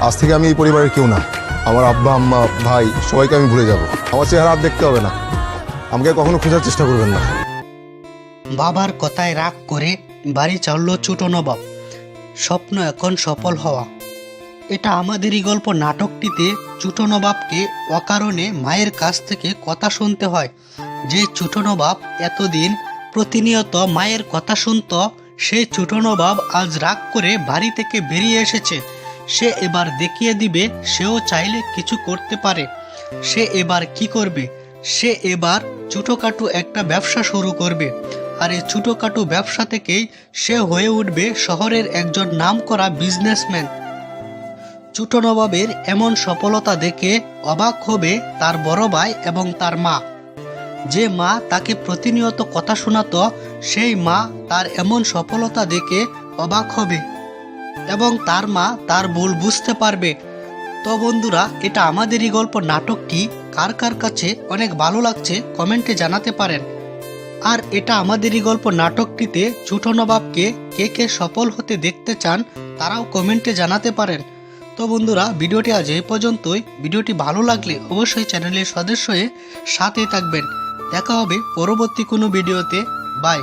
আজ থেকে আমি এই পরিবারের কেউ না। আমার আব্বা, আম্মা, ভাই, সবাইকে আমি ভুলে যাব। আমার চেহারা আর দেখতে হবে না। আমাকে কখনো খোঁজার চেষ্টা করবেন না। বাবার কথায় রাগ করে বাড়ি চলল ছোট নবাব। স্বপ্ন এখন সফল হওয়া। এটা আমাদেরই গল্প নাটকটিতে ছোট নবাবকে অকারণে মায়ের কাছ থেকে কথা শুনতে হয়। যে ছোট নবাব এতদিন প্রতিনিয়ত মায়ের কথা শুনত সেই ছোট নবাব আজ রাগ করে বাড়ি থেকে বেরিয়ে এসেছে। সে এবার দেখিয়ে দিবে, সেও চাইলে কিছু করতে পারে। সে এবার কি করবে? সে এবার ছোটোখাটো একটা ব্যবসা শুরু করবে। আর এই ছোটোখাটো ব্যবসা থেকেই সে হয়ে উঠবে শহরের একজন নামকরা বিজনেসম্যান। ছোট নবাবের এমন সফলতা দেখে অবাক হবে তার বড় ভাই এবং তার মা। যে মা তাকে প্রতিনিয়ত কথা শোনাতো, সেই মা তার এমন সফলতা দেখে অবাক হবে। এবং তার মা তার ভুল বুঝতে পারবে। তো বন্ধুরা, এটা আমাদেরই গল্প। নাটকটি কার কার কাছে অনেক ভালো লাগছে কমেন্টে জানাতে পারেন। আর এটা আমাদেরই গল্প। নাটকটিতে ছোট নবাবকে কে কে সফল হতে দেখতে চান তারাও কমেন্টে জানাতে পারেন। তো বন্ধুরা, ভিডিওটি আজ এই পর্যন্তই। ভিডিওটি ভালো লাগলে অবশ্যই চ্যানেলের সদস্য হয়ে সাথে থাকবেন। দেখা হবে পরবর্তী কোনো ভিডিওতে। বাই।